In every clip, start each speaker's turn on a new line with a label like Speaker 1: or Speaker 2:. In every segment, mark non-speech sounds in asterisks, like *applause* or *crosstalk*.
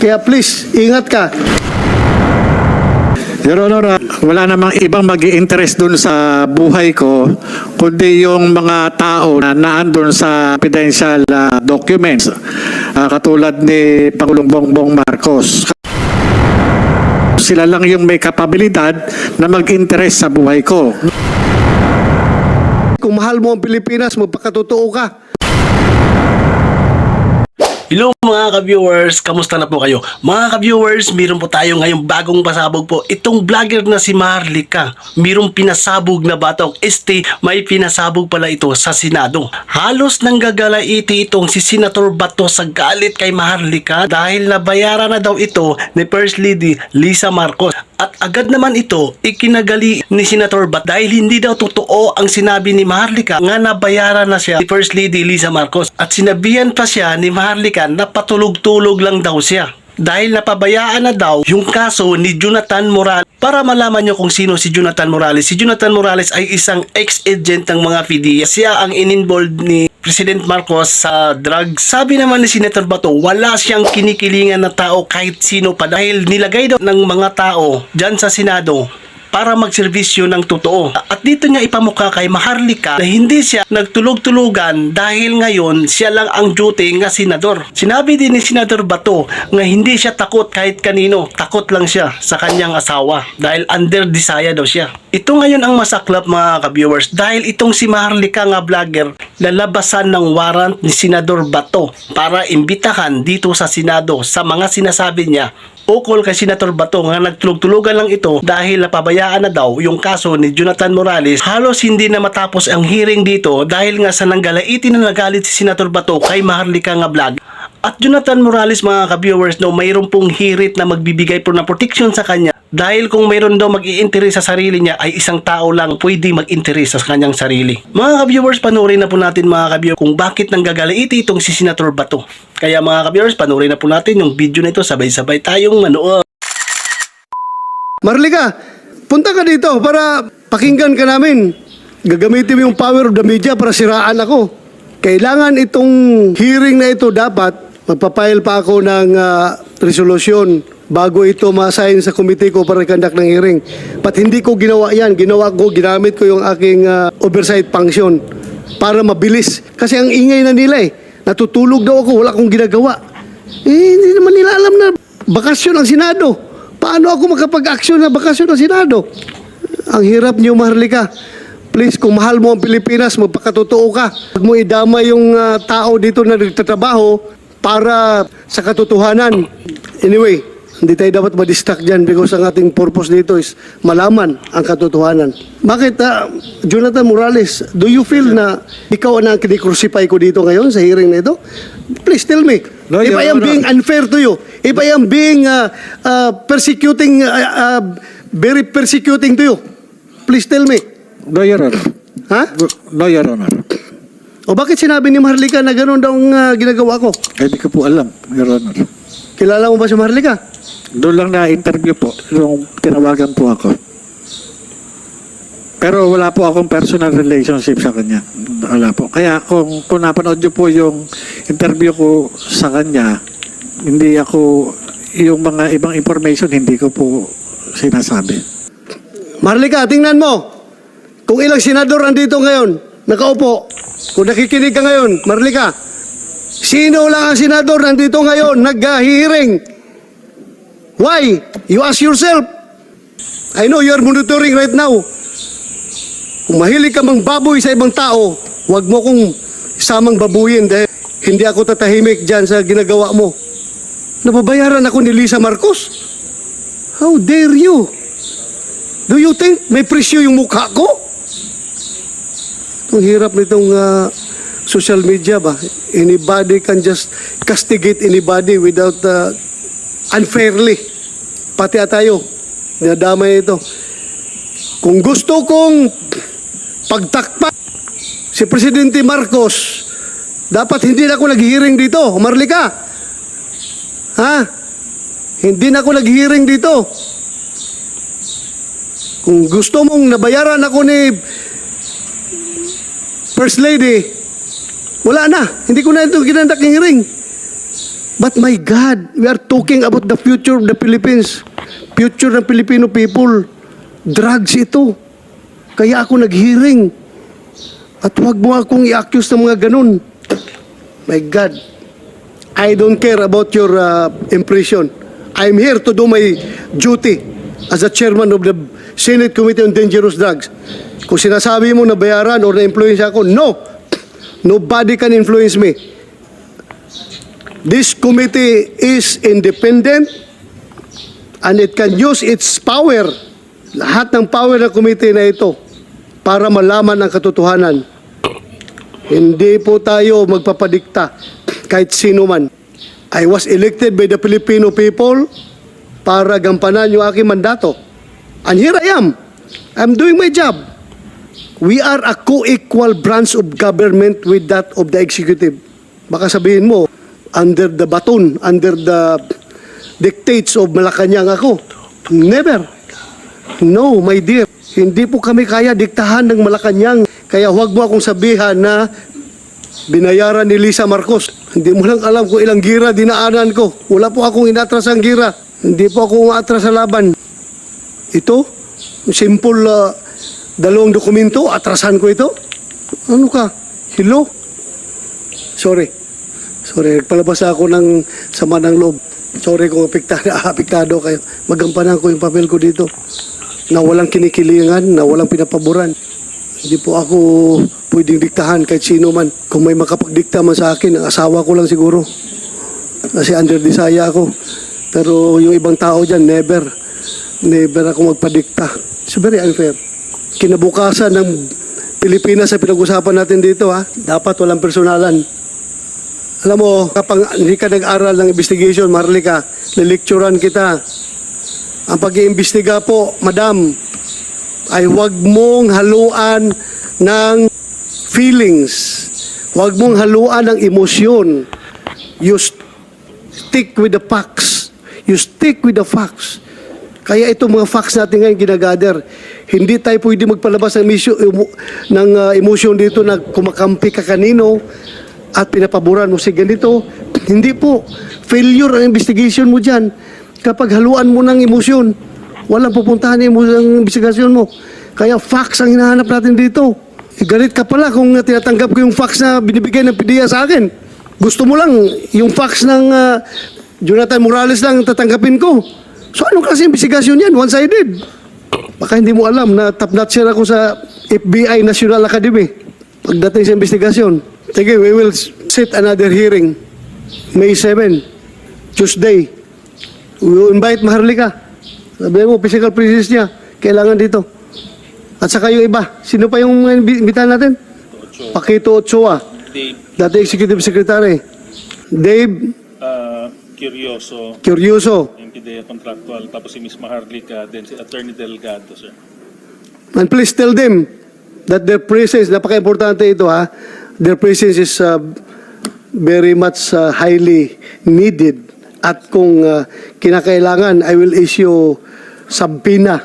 Speaker 1: Kaya please, ingat ka.
Speaker 2: Your Honor, ah, wala namang ibang mag interest dun sa buhay ko, kundi yung mga tao na naandun sa confidential ah, documents, ah, katulad ni Pangulong Bongbong Marcos. Sila lang yung may kapabilidad na mag-interest sa buhay ko.
Speaker 1: Kung mahal mo ang Pilipinas, magpakatotoo ka.
Speaker 3: Hello mga ka-viewers, kamusta na po kayo? Mga ka-viewers, meron po tayo ngayong bagong pasabog po. Itong vlogger na si Maharlika, mayroong pinasabog na batok. Este, may pinasabog pala ito sa Senado. Halos nang gagalaiti itong si Senator Bato sa galit kay Maharlika dahil nabayaran na daw ito ni First Lady Lisa Marcos. At agad naman ito ikinagali ni Senator Bat dahil hindi daw totoo ang sinabi ni Maharlika nga nabayaran na siya ni First Lady Lisa Marcos. At sinabihan pa siya ni Maharlika na patulog-tulog lang daw siya. Dahil napabayaan na daw yung kaso ni Jonathan Morales. Para malaman nyo kung sino si Jonathan Morales. Si Jonathan Morales ay isang ex-agent ng mga PDEA. Siya ang in-involved ni President Marcos sa drugs. Sabi naman ni Senator Bato, wala siyang kinikilingan na tao kahit sino pa dahil nilagay daw ng mga tao dyan sa Senado para magserbisyo ng totoo. At dito niya ipamukha kay Maharlika na hindi siya nagtulog-tulugan dahil ngayon siya lang ang duty nga senador. Sinabi din ni Senador Bato nga hindi siya takot kahit kanino, takot lang siya sa kanyang asawa dahil under desire daw siya. Ito ngayon ang masaklap mga ka-viewers dahil itong si Maharlika nga vlogger lalabasan ng warrant ni Senador Bato para imbitahan dito sa Senado sa mga sinasabi niya ukol kay Senator Bato nga nagtulog-tulugan lang ito dahil napabayaan na daw yung kaso ni Jonathan Morales. Halos hindi na matapos ang hearing dito dahil nga sa nanggalaiti na nagalit si Senator Bato kay Maharlika nga vlog. At Jonathan Morales mga ka-viewers no mayroon pong hirit na magbibigay po ng protection sa kanya dahil kung mayroon daw mag interes sa sarili niya ay isang tao lang pwede mag-interes sa kanyang sarili. Mga ka-viewers, panoorin na po natin mga ka-viewers kung bakit nanggagalaiti itong si Senator Bato. Kaya mga ka-viewers, panoorin na po natin yung video na ito sabay-sabay tayong manood.
Speaker 1: Marlika, punta ka dito para pakinggan ka namin. Gagamitin mo yung power of the media para siraan ako. Kailangan itong hearing na ito dapat, magpapile pa ako ng ah, resolution bago ito ma-assign sa committee ko para conduct ng hearing. Pat hindi ko ginawa yan. Ginawa ko, ginamit ko yung aking ah, oversight function para mabilis. Kasi ang ingay na nila eh. Natutulog daw ako, wala akong ginagawa. Eh, hindi naman nila alam na bakasyon ang Senado. Paano ako makapag-aksyon na bakasyon ng Senado? Ang hirap niyo, Maharlika. Please, kung mahal mo ang Pilipinas, magpakatotoo ka. Huwag mo idama yung ah, tao dito na nagtatrabaho para sa katotohanan. Anyway, hindi tayo dapat madistract dyan because ang ating purpose dito is malaman ang katotohanan. Bakit, ah, Jonathan Morales, do you feel na ikaw ang kinikrucify ko dito ngayon sa hearing na ito? Please tell me.
Speaker 2: No,
Speaker 1: if I am
Speaker 2: Honor.
Speaker 1: being unfair to you, if I am being uh, uh, persecuting, uh, uh, very persecuting to you, please tell me.
Speaker 2: No, Your Honor.
Speaker 1: Ha?
Speaker 2: No, Your Honor.
Speaker 1: O bakit sinabi ni Maharlika na gano'n daw ang uh, ginagawa ko?
Speaker 2: Hindi ko po alam, Your Honor.
Speaker 1: Kilala mo ba si Maharlika?
Speaker 2: Doon lang na-interview po, nung tinawagan po ako. Pero wala po akong personal relationship sa kanya. Wala po. Kaya kung, kung napanood niyo po yung interview ko sa kanya, hindi ako, yung mga ibang information, hindi ko po sinasabi.
Speaker 1: Maharlika, tingnan mo. Kung ilang senador andito ngayon, nakaupo. Kung nakikinig ka ngayon, Maharlika, sino lang ang senador nandito ngayon nag-hearing? Why? You ask yourself. I know you are monitoring right now. Kung mahilig ka mang baboy sa ibang tao, huwag mo kong samang babuyin dahil hindi ako tatahimik dyan sa ginagawa mo. Nababayaran ako ni Lisa Marcos. How dare you? Do you think may presyo yung mukha ko? Ang hirap nitong ah, social media ba? Anybody can just castigate anybody without ah, unfairly. Pati tayo, dinadamay ito. Kung gusto kong pagtakpan si Presidente Marcos, dapat hindi na ako nag-hearing dito. Marlika. Ha? Hindi na ako nag-hearing dito. Kung gusto mong nabayaran ako ni First Lady, wala na. Hindi ko na ito ginandak ng hearing. But my God, we are talking about the future of the Philippines. Future ng Filipino people. Drugs ito. Kaya ako nag-hearing. At huwag mo akong i-accuse ng mga ganun. My God. I don't care about your uh, impression. I'm here to do my duty as a chairman of the Senate Committee on Dangerous Drugs. Kung sinasabi mo na bayaran or na-influence ako, no. Nobody can influence me. This committee is independent and it can use its power, lahat ng power ng committee na ito, para malaman ang katotohanan. Hindi po tayo magpapadikta kahit sino man. I was elected by the Filipino people para gampanan yung aking mandato. And here I am. I'm doing my job. We are a co-equal branch of government with that of the executive. Baka sabihin mo, under the baton, under the dictates of Malacanang ako. Never. No, my dear. Hindi po kami kaya diktahan ng Malacanang. Kaya huwag mo akong sabihan na binayaran ni Lisa Marcos. Hindi mo lang alam kung ilang gira dinaanan ko. Wala po akong inatras ang gira. Hindi po ako umatras sa laban. Ito, simple uh, dalawang dokumento, atrasan ko ito. Ano ka? Hello? Sorry. Sorry, nagpalabas ako ng sama ng loob. Sorry kung apektado, *laughs* apektado kayo. Magampanan ko yung papel ko dito. Na walang kinikilingan, na walang pinapaboran. Hindi po ako pwedeng diktahan kahit sino man. Kung may makapagdikta man sa akin, ang asawa ko lang siguro. Kasi under desaya ako. Pero yung ibang tao dyan, never. Never ako magpadikta. It's very unfair. Kinabukasan ng Pilipinas sa pinag-usapan natin dito ha. Dapat walang personalan. Alam mo, kapag hindi ka nag-aral ng investigation, Marlika, lilikturan kita. Ang pag-iimbestiga po, madam, ay huwag mong haluan ng feelings. Huwag mong haluan ng emosyon. You stick with the facts. You stick with the facts. Kaya itong mga facts natin ngayon ginagather, hindi tayo pwede magpalabas ng, misyo, ng uh, emosyon dito na kumakampi ka kanino at pinapaboran mo si ganito. Hindi po. Failure ang investigation mo dyan. Kapag haluan mo ng emosyon, walang pupuntahan yung emosyon ng investigasyon mo. Kaya facts ang hinahanap natin dito. Eh, galit ka pala kung tinatanggap ko yung facts na binibigay ng PDEA sa akin. Gusto mo lang yung facts ng uh, Jonathan Morales lang tatanggapin ko. So anong klase investigasyon yan? One-sided. Baka hindi mo alam na top-notcher ako sa FBI National Academy pagdating sa investigasyon. Sige, we will set another hearing May 7, Tuesday. We will invite Maharlika. Sabi mo, physical presence niya. Kailangan dito. At saka yung iba. Sino pa yung imbitahan natin? Pakito Ochoa.
Speaker 4: Dave
Speaker 1: Dati Executive Secretary. Dave
Speaker 4: uh, Curioso,
Speaker 1: Curioso.
Speaker 4: PIDEA contractual, tapos si Miss Maharlika, then si Attorney Delgado, sir.
Speaker 1: And please tell them that their presence, napaka-importante ito ha, their presence is uh, very much uh, highly needed. At kung uh, kinakailangan, I will issue subpoena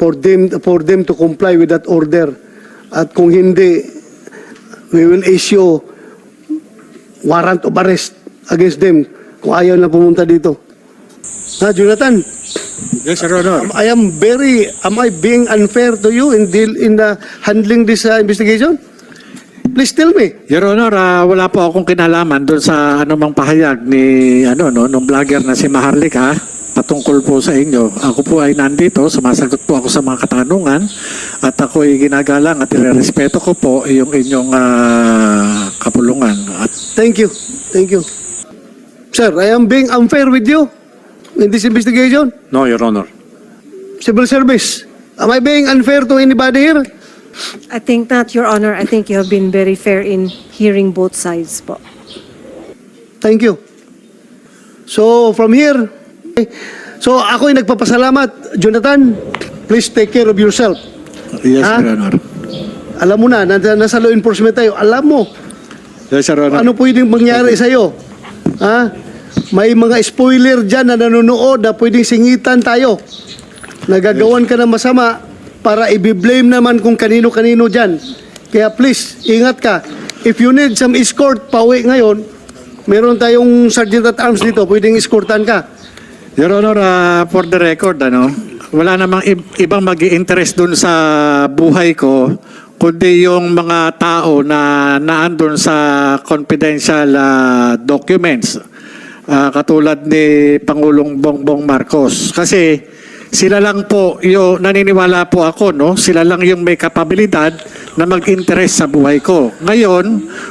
Speaker 1: for them, for them to comply with that order. At kung hindi, we will issue warrant of arrest against them kung ayaw na pumunta dito. Ha, Jonathan?
Speaker 2: Yes, Your Honor.
Speaker 1: I am very, am I being unfair to you in deal in the handling this uh, investigation? Please tell me.
Speaker 2: Your Honor, ah, wala po akong kinalaman doon sa anumang pahayag ni ano no nung vlogger na si Maharlika patungkol po sa inyo. Ako po ay nandito, sumasagot po ako sa mga katanungan at ako ay ginagalang at irerespeto ko po yung inyong ah, kapulungan. At
Speaker 1: Thank you. Thank you. Sir, I am being unfair with you in this investigation.
Speaker 5: No, Your Honor.
Speaker 1: Civil service. Am I being unfair to anybody here?
Speaker 6: I think not, Your Honor. I think you have been very fair in hearing both sides po.
Speaker 1: Thank you. So, from here, so ako'y nagpapasalamat. Jonathan, please take care of yourself.
Speaker 2: yes,
Speaker 1: Ah?
Speaker 2: Your Honor.
Speaker 1: Alam mo na, nasa, nasa law enforcement tayo. Alam mo,
Speaker 2: Yes, Your Honor.
Speaker 1: Ano pwedeng mangyari sa'yo? Ha? May mga spoiler dyan na nanonood na pwedeng singitan tayo. Nagagawan ka ng masama para i-blame naman kung kanino-kanino dyan. Kaya please, ingat ka. If you need some escort, pauwi ngayon, meron tayong sergeant at arms dito, pwedeng escortan ka.
Speaker 2: Your Honor, ah, for the record, ano, wala namang ib- ibang mag interest dun sa buhay ko, kundi yung mga tao na naandun sa confidential ah, documents. Ah, katulad ni Pangulong Bongbong Marcos. Kasi sila lang po, yung naniniwala po ako, no? sila lang yung may kapabilidad na mag-interest sa buhay ko. Ngayon,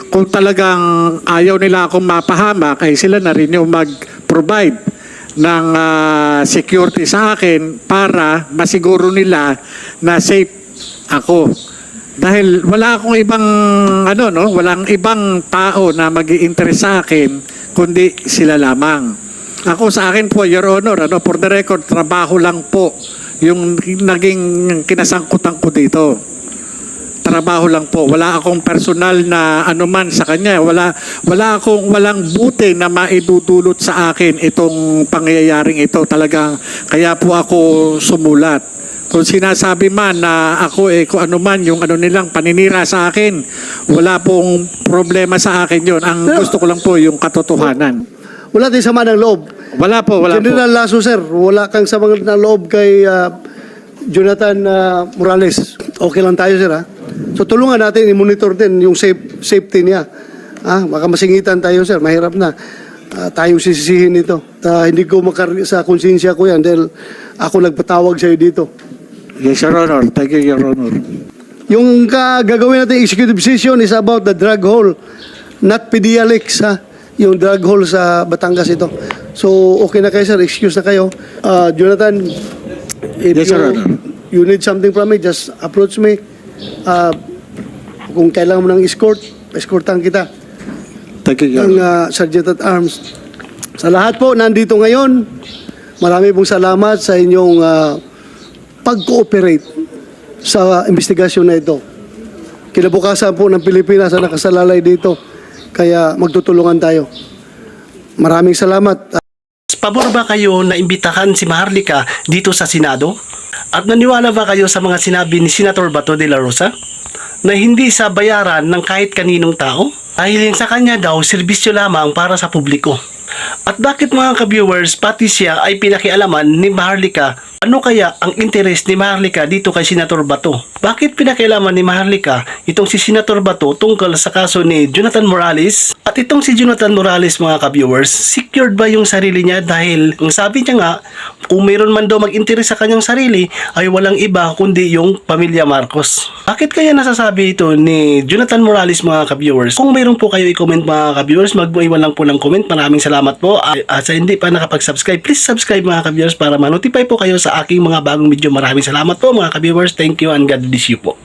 Speaker 2: kung talagang ayaw nila akong mapahamak, ay sila na rin yung mag-provide ng ah, security sa akin para masiguro nila na safe ako. Dahil wala akong ibang ano no, walang ibang tao na magi-interest sa akin kundi sila lamang. Ako sa akin po, Your Honor, ano, for the record, trabaho lang po yung naging kinasangkutan ko dito trabaho lang po. Wala akong personal na anuman sa kanya. Wala wala akong walang buti na maidudulot sa akin itong pangyayaring ito. Talagang kaya po ako sumulat. Kung sinasabi man na ako eh kung ano man yung ano nilang paninira sa akin, wala pong problema sa akin yon. Ang gusto ko lang po yung katotohanan.
Speaker 1: Wala tayong sama ng loob.
Speaker 2: Wala po, wala po.
Speaker 1: General Lasso, sir, wala kang sama ng loob kay ah, Jonathan ah, Morales. Okay lang tayo, sir, ha? So, tulungan natin, i-monitor din yung safe, safety niya. Ah, baka masingitan tayo, sir. Mahirap na. Ah, tayong sisisihin ito. Ah, hindi ko makar sa konsensya ko yan dahil ako nagpatawag sa'yo dito.
Speaker 2: Yes, Your Honor. Thank you, Your Honor.
Speaker 1: Yung ka, gagawin natin executive session is about the drug hole, not Pedialix, ha? Yung drug hole sa Batangas ito. So, okay na kayo, sir. Excuse na kayo. Ah, Jonathan, if
Speaker 2: Yes,
Speaker 1: you,
Speaker 2: Honor.
Speaker 1: you need something from me, just approach me. Ah, kung kailangan mo ng escort, escortan kita
Speaker 2: Thank you, Your
Speaker 1: ng
Speaker 2: Honor.
Speaker 1: ah, Sergeant at Arms. Sa lahat po, nandito ngayon, marami pong salamat sa inyong ah, pag-cooperate sa investigasyon na ito. Kinabukasan po ng Pilipinas ang nakasalalay dito. Kaya magtutulungan tayo. Maraming salamat.
Speaker 3: Pabor ba kayo na imbitahan si Maharlika dito sa Senado? At naniwala ba kayo sa mga sinabi ni Senator Bato de la Rosa? Na hindi sa bayaran ng kahit kaninong tao? Dahil sa kanya daw, serbisyo lamang para sa publiko. At bakit mga ka-viewers, pati siya ay pinakialaman ni Maharlika? Ano kaya ang interest ni Maharlika dito kay Senator Bato? Bakit pinakialaman ni Maharlika itong si Senator Bato tungkol sa kaso ni Jonathan Morales? At itong si Jonathan Morales mga ka-viewers, secured ba yung sarili niya dahil ang sabi niya nga, kung mayroon man daw mag-interest sa kanyang sarili ay walang iba kundi yung pamilya Marcos. Bakit kaya nasasabi ito ni Jonathan Morales mga ka-viewers? Kung mayroon po kayo i-comment mga ka-viewers, mag-iwan lang po ng comment. Maraming salamat po. At at sa hindi pa nakapag-subscribe, please subscribe mga ka-viewers para ma-notify po kayo sa aking mga bagong video. Maraming salamat po mga ka-viewers. Thank you and God bless you po.